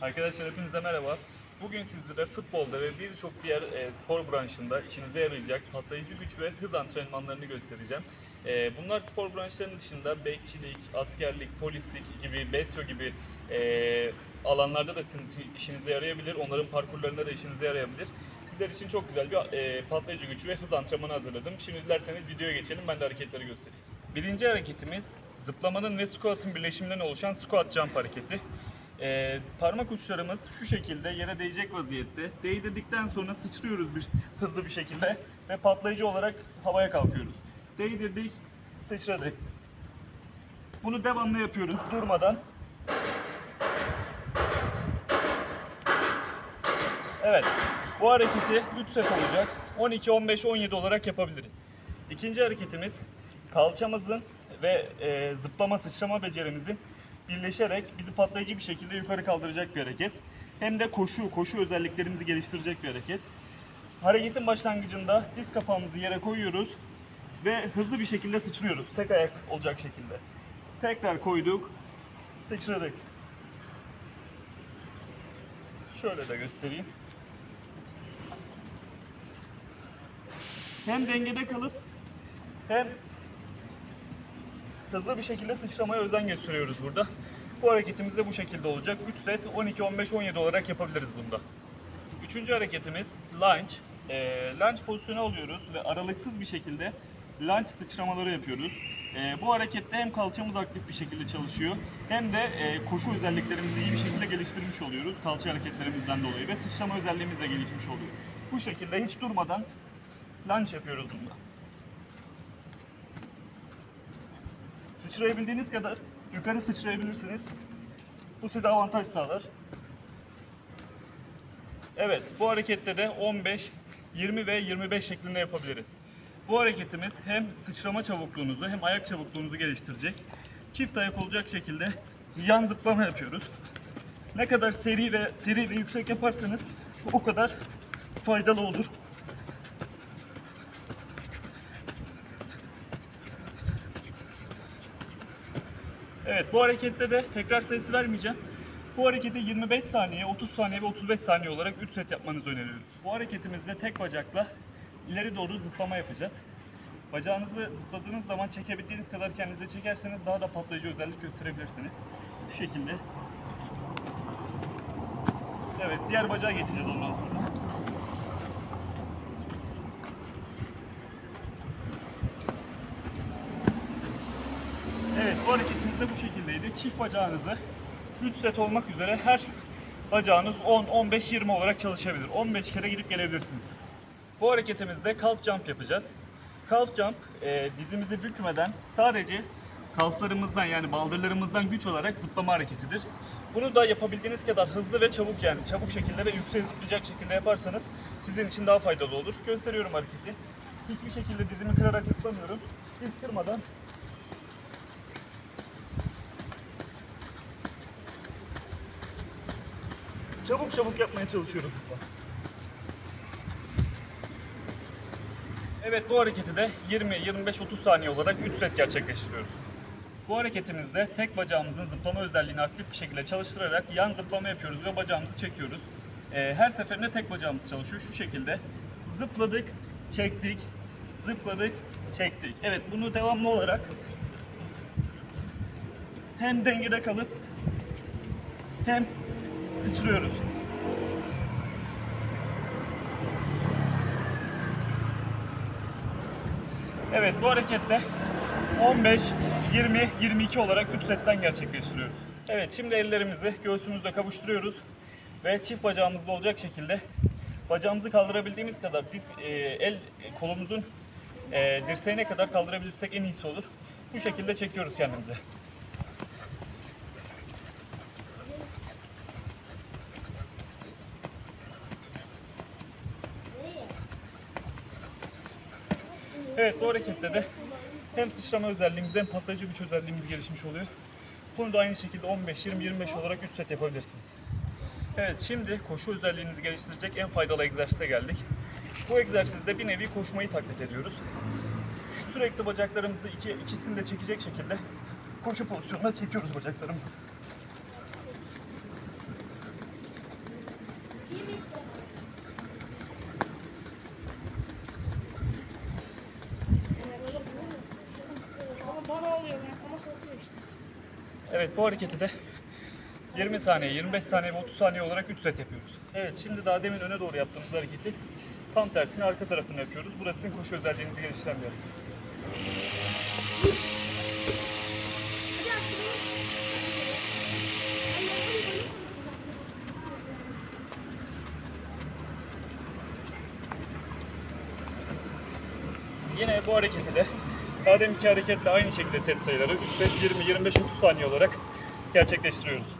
Arkadaşlar hepinize merhaba. Bugün sizlere futbolda ve birçok diğer e, spor branşında işinize yarayacak patlayıcı güç ve hız antrenmanlarını göstereceğim. E, bunlar spor branşlarının dışında bekçilik, askerlik, polislik gibi, besyo gibi e, alanlarda da sizin işinize yarayabilir. Onların parkurlarında da işinize yarayabilir. Sizler için çok güzel bir patlayıcı güç ve hız antrenmanı hazırladım. Şimdi dilerseniz videoya geçelim. Ben de hareketleri göstereyim. Birinci hareketimiz zıplamanın ve squat'ın birleşiminden oluşan squat jump hareketi. Ee, parmak uçlarımız şu şekilde yere değecek vaziyette. Değdirdikten sonra sıçrıyoruz bir hızlı bir şekilde ve patlayıcı olarak havaya kalkıyoruz. Değdirdik, sıçradık. Bunu devamlı yapıyoruz durmadan. Evet. Bu hareketi 3 set olacak. 12, 15, 17 olarak yapabiliriz. İkinci hareketimiz kalçamızın ve e, zıplama sıçrama becerimizin birleşerek bizi patlayıcı bir şekilde yukarı kaldıracak bir hareket. Hem de koşu, koşu özelliklerimizi geliştirecek bir hareket. Hareketin başlangıcında diz kapağımızı yere koyuyoruz ve hızlı bir şekilde sıçrıyoruz. Tek ayak olacak şekilde. Tekrar koyduk, sıçradık. Şöyle de göstereyim. Hem dengede kalıp hem hızlı bir şekilde sıçramaya özen gösteriyoruz burada. Bu hareketimiz de bu şekilde olacak. 3 set 12, 15, 17 olarak yapabiliriz bunda. Üçüncü hareketimiz lunge. Ee, lunge pozisyonu alıyoruz ve aralıksız bir şekilde lunge sıçramaları yapıyoruz. Ee, bu harekette hem kalçamız aktif bir şekilde çalışıyor hem de e, koşu özelliklerimizi iyi bir şekilde geliştirmiş oluyoruz kalça hareketlerimizden dolayı ve sıçrama özelliğimiz de gelişmiş oluyor. Bu şekilde hiç durmadan lunge yapıyoruz bunda. Sıçrayabildiğiniz kadar yukarı sıçrayabilirsiniz. Bu size avantaj sağlar. Evet, bu harekette de 15, 20 ve 25 şeklinde yapabiliriz. Bu hareketimiz hem sıçrama çabukluğunuzu hem ayak çabukluğunuzu geliştirecek. Çift ayak olacak şekilde yan zıplama yapıyoruz. Ne kadar seri ve seri ve yüksek yaparsanız o kadar faydalı olur. Evet bu harekette de tekrar sayısı vermeyeceğim. Bu hareketi 25 saniye, 30 saniye ve 35 saniye olarak 3 set yapmanızı öneriyorum. Bu hareketimizde tek bacakla ileri doğru zıplama yapacağız. Bacağınızı zıpladığınız zaman çekebildiğiniz kadar kendinize çekerseniz daha da patlayıcı özellik gösterebilirsiniz. Bu şekilde. Evet diğer bacağa geçeceğiz ondan sonra. Evet bu hareketimiz de bu şekildeydi. Çift bacağınızı 3 set olmak üzere her bacağınız 10, 15, 20 olarak çalışabilir. 15 kere gidip gelebilirsiniz. Bu hareketimizde calf jump yapacağız. Calf jump e, dizimizi bükmeden sadece kalflarımızdan yani baldırlarımızdan güç olarak zıplama hareketidir. Bunu da yapabildiğiniz kadar hızlı ve çabuk yani çabuk şekilde ve yüksek zıplayacak şekilde yaparsanız sizin için daha faydalı olur. Gösteriyorum hareketi. Hiçbir şekilde dizimi kırarak zıplamıyorum. Diz kırmadan Çabuk çabuk yapmaya çalışıyorum. Evet bu hareketi de 20, 25, 30 saniye olarak 3 set gerçekleştiriyoruz. Bu hareketimizde tek bacağımızın zıplama özelliğini aktif bir şekilde çalıştırarak yan zıplama yapıyoruz ve bacağımızı çekiyoruz. Ee, her seferinde tek bacağımız çalışıyor şu şekilde. Zıpladık, çektik, zıpladık, çektik. Evet bunu devamlı olarak hem dengede kalıp hem sıçrıyoruz. Evet bu hareketle 15, 20, 22 olarak 3 setten gerçekleştiriyoruz. Evet şimdi ellerimizi göğsümüzle kavuşturuyoruz ve çift bacağımızda olacak şekilde bacağımızı kaldırabildiğimiz kadar biz e, el e, kolumuzun e, dirseğine kadar kaldırabilirsek en iyisi olur. Bu şekilde çekiyoruz kendimizi. Evet bu harekette de hem sıçrama özelliğimiz hem patlayıcı güç özelliğimiz gelişmiş oluyor. Bunu da aynı şekilde 15, 20, 25 olarak 3 set yapabilirsiniz. Evet şimdi koşu özelliğinizi geliştirecek en faydalı egzersize geldik. Bu egzersizde bir nevi koşmayı taklit ediyoruz. Sürekli bacaklarımızı iki, ikisini de çekecek şekilde koşu pozisyonuna çekiyoruz bacaklarımızı. Evet bu hareketi de 20 saniye, 25 saniye ve 30 saniye olarak 3 set yapıyoruz. Evet şimdi daha demin öne doğru yaptığımız hareketi tam tersine arka tarafını yapıyoruz. Burası sizin koşu özelliğinizi geliştiren bir hareket. Yine bu hareketi de daha deminki hareketle aynı şekilde set sayıları 3 set 20, 25, 30 saniye olarak gerçekleştiriyoruz.